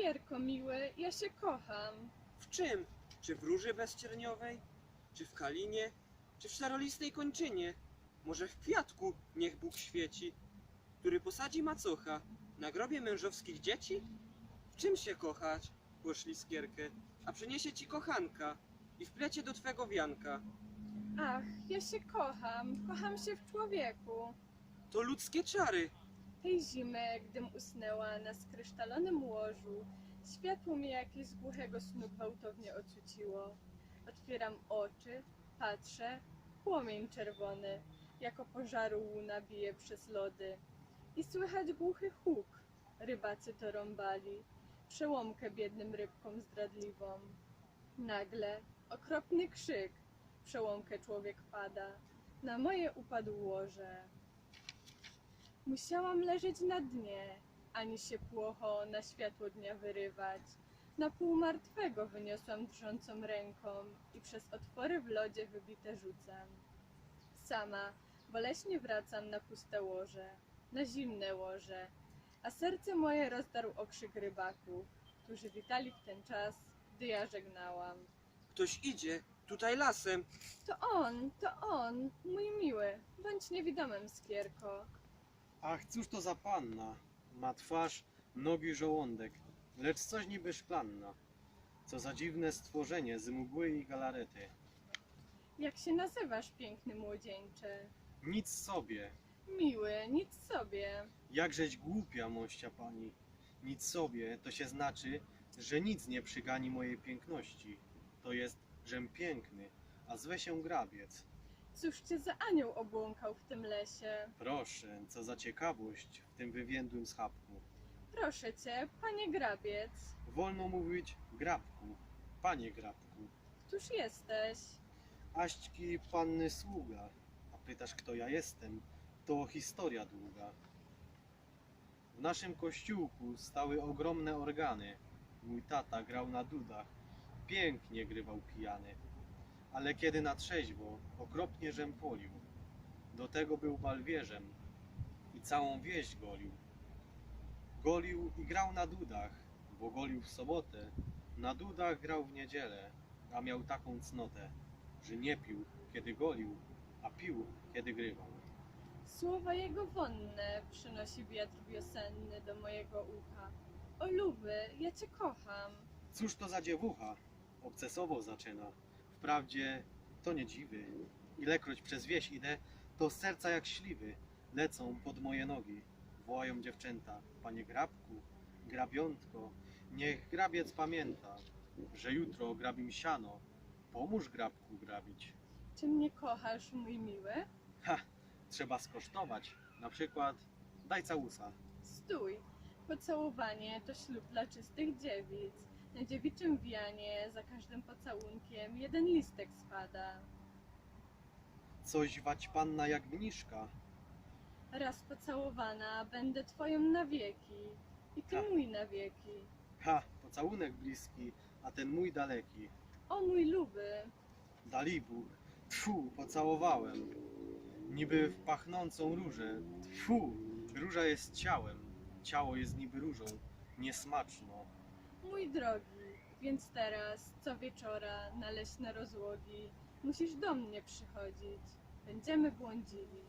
Skierko miły, ja się kocham. W czym? Czy w róży bezcierniowej? Czy w kalinie? Czy w szarolistej kończynie? Może w kwiatku niech Bóg świeci, który posadzi macocha na grobie mężowskich dzieci? W czym się kochać? Poszli skierkę, a przyniesie ci kochanka i wplecie do twego wianka. Ach, ja się kocham, kocham się w człowieku. To ludzkie czary, Tej zimy, gdym usnęła na skrysztalonym łożu, światło mnie jakieś z głuchego snu gwałtownie ocuciło. Otwieram oczy, patrzę, płomień czerwony, jako pożaru łuna bije przez lody. I słychać głuchy huk, rybacy to rąbali, przełomkę biednym rybkom zdradliwą. Nagle okropny krzyk, przełomkę człowiek pada, na moje upadł łoże. Musiałam leżeć na dnie, ani się płocho na światło dnia wyrywać. Na pół martwego wyniosłam drżącą ręką i przez otwory w lodzie wybite rzucam. Sama boleśnie wracam na puste łoże, na zimne łoże, a serce moje rozdarł okrzyk rybaków, którzy witali w ten czas, gdy ja żegnałam. ktoś idzie, tutaj lasem. To on, to on, mój miły, bądź niewidomym, skierko. Ach, cóż to za panna? Ma twarz, nogi, żołądek, lecz coś niby szklanna. Co za dziwne stworzenie z mgły i galarety. Jak się nazywasz, piękny młodzieńcze? Nic sobie, Miły, nic sobie. jakżeś głupia, mościa pani. Nic sobie, to się znaczy, że nic nie przygani mojej piękności. To jest, żem piękny, a zwe się grabiec. Cóż cię za anioł obłąkał w tym lesie? Proszę, co za ciekawość w tym wywiędłym schapku. Proszę cię, panie grabiec, Wolno mówić grabku, panie grabku. któż jesteś? Aśćki panny sługa, a pytasz kto ja jestem, to historia długa. W naszym kościółku stały ogromne organy. Mój tata grał na dudach, pięknie grywał pijany. Ale kiedy na trzeźwo, okropnie żem polił. Do tego był balwierzem i całą wieś golił. Golił i grał na dudach, bo golił w sobotę, na dudach grał w niedzielę, a miał taką cnotę że nie pił, kiedy golił, a pił, kiedy grywał. Słowa jego wonne przynosi wiatr wiosenny do mojego ucha. O luby, ja cię kocham. Cóż to za dziewucha? Obcesowo zaczyna. Wprawdzie to nie dziwy. Ilekroć przez wieś idę, to serca jak śliwy lecą pod moje nogi. Wołają dziewczęta, panie grabku, grabiątko, niech grabiec pamięta, że jutro grabim siano. Pomóż grabku grabić. Czy mnie kochasz, mój miły? Ha, trzeba skosztować. Na przykład daj całusa. Stój. Pocałowanie to ślub dla czystych dziewic. Na dziewiczym wianie za każdym pocałunkiem jeden listek spada. Coś wać panna jak mniszka. Raz pocałowana będę twoją na wieki i ty Ha. mój na wieki. Ha, pocałunek bliski, a ten mój daleki. O mój luby, Dali Bóg. Tfu, pocałowałem. Niby w pachnącą różę. Tfu, róża jest ciałem. Ciało jest niby różą. Niesmaczno. Mój drogi, więc teraz co wieczora na leśne rozłogi musisz do mnie przychodzić. Będziemy błądzili.